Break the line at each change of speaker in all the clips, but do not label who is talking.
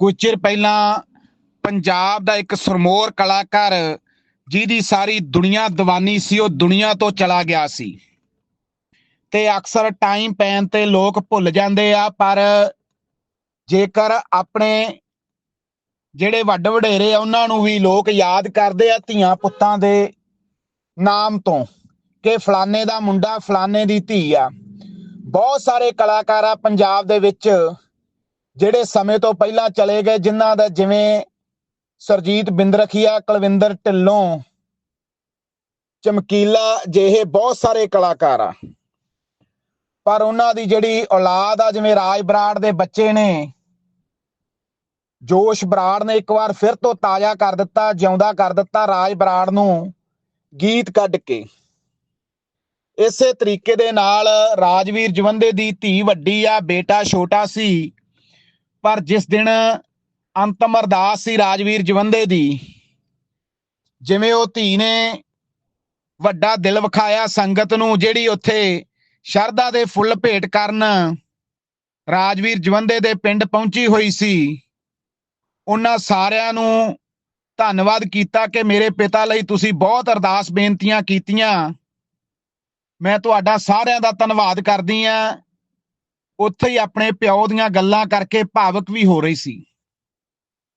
ਕੁਝ ਚਿਰ ਪਹਿਲਾਂ ਪੰਜਾਬ ਦਾ ਇੱਕ ਸਰਮੋਰ ਕਲਾਕਾਰ ਜਿਹਦੀ ਸਾਰੀ ਦੁਨੀਆ ਦੀਵਾਨੀ ਸੀ, ਉਹ ਦੁਨੀਆ ਤੋਂ ਚਲਾ ਗਿਆ ਸੀ। ਤੇ ਅਕਸਰ ਟਾਈਮ ਪੈਣ ਤੇ ਲੋਕ ਭੁੱਲ ਜਾਂਦੇ ਆ, ਪਰ ਜੇਕਰ ਆਪਣੇ ਜਿਹੜੇ ਵੱਡ ਵਡੇਰੇ ਆ, ਉਹਨਾਂ ਨੂੰ ਵੀ ਲੋਕ ਯਾਦ ਕਰਦੇ ਆ ਧੀਆਂ ਪੁੱਤਾਂ ਦੇ ਨਾਮ ਤੋਂ ਕਿ ਫਲਾਣੇ ਦਾ ਮੁੰਡਾ ਫਲਾਣੇ ਦੀ ਧੀ ਆ। ਬਹੁਤ ਸਾਰੇ ਕਲਾਕਾਰ ਆ ਪੰਜਾਬ ਦੇ ਵਿੱਚ ਜਿਹੜੇ ਸਮੇਂ ਤੋਂ ਪਹਿਲਾਂ ਚਲੇ ਗਏ, ਜਿਨ੍ਹਾਂ ਦਾ ਜਿਵੇਂ ਸਰਜੀਤ ਬਿੰਦਰਖੀਆ, ਕੁਲਵਿੰਦਰ ਢਿੱਲੋਂ, ਚਮਕੀਲਾ ਜਿਹੇ ਬਹੁਤ ਸਾਰੇ ਕਲਾਕਾਰ ਆ। ਪਰ ਉਹਨਾਂ ਦੀ ਜਿਹੜੀ ਔਲਾਦ ਆ, ਜਿਵੇਂ ਰਾਜ ਬਰਾੜ ਦੇ ਬੱਚੇ ਨੇ, ਜੋਸ਼ ਬਰਾੜ ਨੇ ਇੱਕ ਵਾਰ ਫਿਰ ਤੋਂ ਤਾਜ਼ਾ ਕਰ ਦਿੱਤਾ, ਜਿਉਂਦਾ ਕਰ ਦਿੱਤਾ ਰਾਜ ਬਰਾੜ ਨੂੰ ਗੀਤ ਕੱਢ ਕੇ। ਇਸੇ ਤਰੀਕੇ ਦੇ ਨਾਲ ਰਾਜਵੀਰ ਜਵੰਦੇ ਦੀ ਧੀ ਵੱਡੀ ਆ, ਬੇਟਾ ਛੋਟਾ ਸੀ ਪਰ ਜਿਸ ਦਿਨ ਅੰਤਮ ਅਰਦਾਸ ਸੀ ਰਾਜਵੀਰ ਜਵੰਦੇ ਦੀ, ਜਿਵੇਂ ਉਹ ਧੀ ਨੇ ਵੱਡਾ ਦਿਲ ਵਿਖਾਇਆ ਸੰਗਤ ਨੂੰ, ਜਿਹੜੀ ਉੱਥੇ ਸ਼ਰਧਾ ਦੇ ਫੁੱਲ ਭੇਟ ਕਰਨ ਰਾਜਵੀਰ ਜਵੰਦੇ ਦੇ ਪਿੰਡ ਪਹੁੰਚੀ ਹੋਈ ਸੀ, ਉਹਨਾਂ ਸਾਰਿਆਂ ਨੂੰ ਧੰਨਵਾਦ ਕੀਤਾ ਕਿ ਮੇਰੇ ਪਿਤਾ ਲਈ ਤੁਸੀਂ ਬਹੁਤ ਅਰਦਾਸ ਬੇਨਤੀਆਂ ਕੀਤੀਆਂ। ਮੈਂ ਤੁਹਾਡਾ ਸਾਰਿਆਂ ਦਾ ਧੰਨਵਾਦ ਕਰਦੀ ਆ ਉੱਥੇ ਹੀ ਆਪਣੇ ਪਿਓ ਦੀਆਂ ਗੱਲਾਂ ਕਰਕੇ ਭਾਵਕ ਵੀ ਹੋ ਰਹੀ ਸੀ।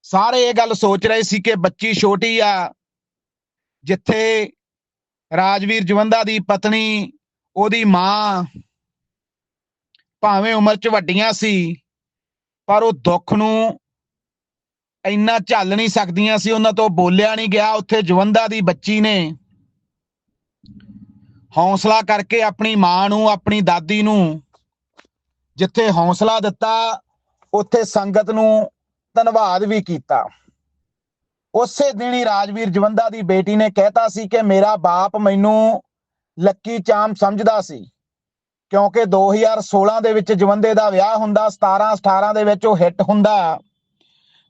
ਸਾਰੇ ਇਹ ਗੱਲ ਸੋਚ ਰਹੇ ਸੀ ਕਿ ਬੱਚੀ ਛੋਟੀ ਆ, ਜਿੱਥੇ ਰਾਜਵੀਰ ਜਵੰਦਾ ਦੀ ਪਤਨੀ, ਉਹਦੀ ਮਾਂ ਭਾਵੇਂ ਉਮਰ 'ਚ ਵੱਡੀਆਂ ਸੀ, ਪਰ ਉਹ ਦੁੱਖ ਨੂੰ ਇੰਨਾ ਝੱਲ ਨਹੀਂ ਸਕਦੀਆਂ ਸੀ, ਉਹਨਾਂ ਤੋਂ ਬੋਲਿਆ ਨਹੀਂ ਗਿਆ। ਉੱਥੇ ਜਵੰਦਾ ਦੀ ਬੱਚੀ ਨੇ ਹੌਸਲਾ ਕਰਕੇ ਆਪਣੀ ਮਾਂ ਨੂੰ, ਆਪਣੀ ਦਾਦੀ ਨੂੰ ਜਿੱਥੇ ਹੌਸਲਾ ਦਿੱਤਾ, ਉੱਥੇ ਸੰਗਤ ਨੂੰ ਧੰਨਵਾਦ ਵੀ ਕੀਤਾ। ਉਸੇ ਦਿਨ ਹੀ ਰਾਜਵੀਰ ਜਵੰਦਾ ਦੀ ਬੇਟੀ ਨੇ ਕਹਿਤਾ ਸੀ ਕਿ ਮੇਰਾ ਬਾਪ ਮੈਨੂੰ ਲੱਕੀ ਚਾਮ ਸਮਝਦਾ ਸੀ, ਕਿਉਂਕਿ 2016 ਦੇ ਵਿੱਚ ਜਵੰਦੇ ਦਾ ਵਿਆਹ ਹੁੰਦਾ 17 18 ਦੇ ਵਿੱਚ ਉਹ ਹਿੱਟ ਹੁੰਦਾ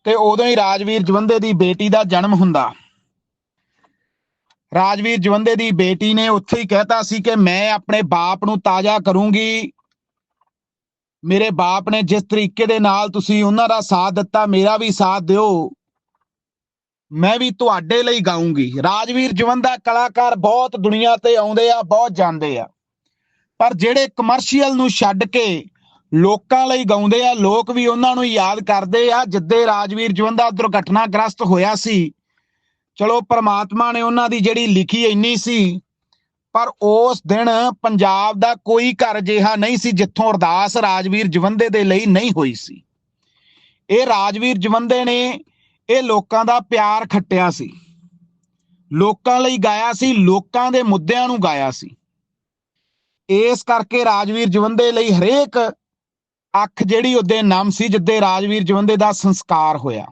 ਤੇ ਉਦੋਂ ਹੀ ਰਾਜਵੀਰ ਜਵੰਦੇ ਦੀ ਬੇਟੀ ਦਾ ਜਨਮ ਹੁੰਦਾ। ਰਾਜਵੀਰ ਜਵੰਦੇ ਦੀ ਬੇਟੀ ਨੇ ਉੱਥੇ ਹੀ ਕਹਿਤਾ ਸੀ ਕਿ ਮੈਂ ਆਪਣੇ ਬਾਪ ਨੂੰ ਤਾਜ਼ਾ ਕਰੂੰਗੀ ਮੇਰੇ ਬਾਪ ਨੇ ਜਿਸ ਤਰੀਕੇ ਦੇ ਨਾਲ ਤੁਸੀਂ ਉਹਨਾਂ ਦਾ ਸਾਥ ਦਿੱਤਾ, ਮੇਰਾ ਵੀ ਸਾਥ ਦਿਓ। ਮੈਂ ਵੀ ਤੁਹਾਡੇ ਲਈ ਗਾਉਂਗੀ ਰਾਜਵੀਰ ਜਵੰਦਾ ਕਲਾਕਾਰ ਬਹੁਤ ਦੁਨੀਆ ਤੇ ਆਉਂਦੇ ਆ, ਬਹੁਤ ਜਾਂਦੇ ਆ। ਪਰ ਜਿਹੜੇ ਕਮਰਸ਼ੀਅਲ ਨੂੰ ਛੱਡ ਕੇ ਲੋਕਾਂ ਲਈ ਗਾਉਂਦੇ ਆ, ਲੋਕ ਵੀ ਉਹਨਾਂ ਨੂੰ ਯਾਦ ਕਰਦੇ ਆ, ਜਿੱਦੇ ਰਾਜਵੀਰ ਜਵੰਦਾ ਦੁਰਘਟਨਾਗ੍ਰਸਤ ਹੋਇਆ ਸੀ। ਚਲੋ, ਪ੍ਰਮਾਤਮਾ ਨੇ ਉਹਨਾਂ ਦੀ ਜਿਹੜੀ ਲਿਖੀ ਇੰਨੀ ਸੀ ਪਰ ਉਸ ਦਿਨ ਪੰਜਾਬ ਦਾ ਕੋਈ ਘਰ ਜਿਹਾ ਨਹੀਂ ਸੀ ਜਿੱਥੋਂ ਅਰਦਾਸ ਰਾਜਵੀਰ ਜਵੰਦੇ ਦੇ ਲਈ ਨਹੀਂ ਹੋਈ ਸੀ। ਇਹ ਰਾਜਵੀਰ ਜਵੰਦੇ ਨੇ ਇਹ ਲੋਕਾਂ ਦਾ ਪਿਆਰ ਖੱਟਿਆ ਸੀ। ਲੋਕਾਂ ਲਈ ਗਾਇਆ ਸੀ, ਲੋਕਾਂ ਦੇ ਮੁੱਦਿਆਂ ਨੂੰ ਗਾਇਆ ਸੀ। ਇਸ ਕਰਕੇ ਰਾਜਵੀਰ ਜਵੰਦੇ ਲਈ ਹਰੇਕ ਅੱਖ ਜਿਹੜੀ ਉਹਦੇ ਨਾਮ ਸੀ, ਜਿੱਦੇ ਰਾਜਵੀਰ ਜਵੰਦੇ ਦਾ ਸੰਸਕਾਰ ਹੋਇਆ।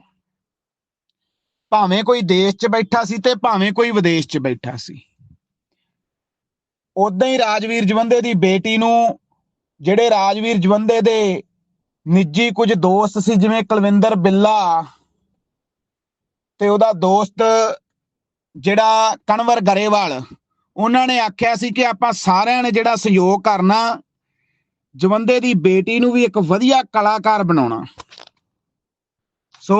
ਭਾਵੇਂ ਕੋਈ ਦੇਸ਼ 'ਚ ਬੈਠਾ ਸੀ ਤੇ ਭਾਵੇਂ ਕੋਈ ਵਿਦੇਸ਼ 'ਚ ਬੈਠਾ ਸੀ। ਉਦਾਂ ਹੀ ਰਾਜਵੀਰ ਜਵੰਦੇ ਦੀ ਬੇਟੀ ਨੂੰ ਜਿਹੜੇ ਰਾਜਵੀਰ ਜਵੰਦੇ ਦੇ ਨਿੱਜੀ ਕੁਝ ਦੋਸਤ ਸੀ, ਜਿਵੇਂ ਕੁਲਵਿੰਦਰ ਬਿੱਲਾ ਤੇ ਉਹਦਾ ਦੋਸਤ ਜਿਹੜਾ ਕਨਵਰ ਗਰੇਵਾਲ, ਉਹਨਾਂ ਨੇ ਆਖਿਆ ਸੀ ਕਿ ਆਪਾਂ ਸਾਰਿਆਂ ਨੇ ਜਿਹੜਾ ਸਹਿਯੋਗ ਕਰਨਾ, ਜਵੰਦੇ ਦੀ ਬੇਟੀ ਨੂੰ ਵੀ ਇੱਕ ਵਧੀਆ ਕਲਾਕਾਰ ਬਣਾਉਣਾ। ਸੋ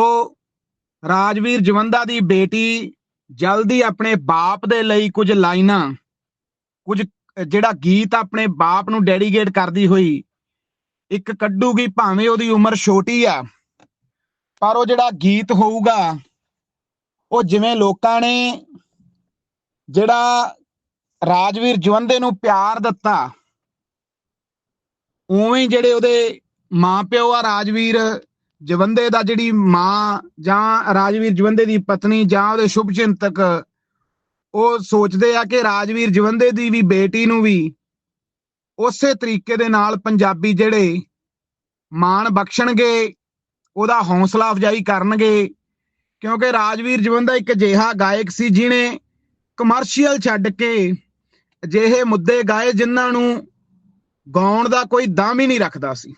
ਰਾਜਵੀਰ ਜਵੰਦਾ ਦੀ ਬੇਟੀ ਜਲਦੀ ਆਪਣੇ ਬਾਪ ਦੇ ਲਈ ਕੁਝ ਲਾਈਨਾਂ ਕੁਝ, ਜਿਹੜਾ ਗੀਤ ਆਪਣੇ ਬਾਪ ਨੂੰ ਡੈਡੀਕੇਟ ਕਰਦੀ ਹੋਈ, ਇੱਕ ਕੱਢੂਗੀ ਭਾਵੇਂ ਉਹਦੀ ਉਮਰ ਛੋਟੀ ਆ, ਪਰ ਉਹ ਜਿਹੜਾ ਗੀਤ ਹੋਊਗਾ, ਉਹ ਜਿਵੇਂ ਲੋਕਾਂ ਨੇ ਜਿਹੜਾ ਰਾਜਵੀਰ ਜਵੰਦੇ ਨੂੰ ਪਿਆਰ ਦਿੱਤਾ, ਉਵੇਂ ਜਿਹੜੇ ਉਹਦੇ ਮਾਪਿਓ ਆ ਰਾਜਵੀਰ ਜਵੰਦੇ ਦਾ ਜਿਹੜੀ ਮਾਂ ਜਾਂ ਰਾਜਵੀਰ ਜਵੰਦੇ ਦੀ ਪਤਨੀ ਜਾਂ ਉਹਦੇ ਸ਼ੁਭ ਚਿੰਤਕ ਉਹ ਸੋਚਦੇ ਆ ਕਿ ਰਾਜਵੀਰ ਜਵੰਦੇ ਦੀ ਵੀ ਬੇਟੀ ਨੂੰ ਵੀ ਉਸੇ ਤਰੀਕੇ ਦੇ ਨਾਲ ਪੰਜਾਬੀ ਜਿਹੜੇ ਮਾਣ ਬਖਸ਼ਣਗੇ, ਉਹਦਾ ਹੌਸਲਾ ਅਫਜਾਈ ਕਰਨਗੇ, ਕਿਉਂਕਿ ਰਾਜਵੀਰ ਜਵੰਦਾ ਇੱਕ ਅਜਿਹਾ ਗਾਇਕ ਸੀ ਜਿਨੇ ਕਮਰਸ਼ੀਅਲ ਛੱਡ ਕੇ ਅਜਿਹੇ ਮੁੱਦੇ ਗਾਏ ਜਿਨ੍ਹਾਂ ਨੂੰ ਗਾਉਣ ਦਾ ਕੋਈ ਦਮ ਹੀ ਨਹੀਂ ਰੱਖਦਾ ਸੀ।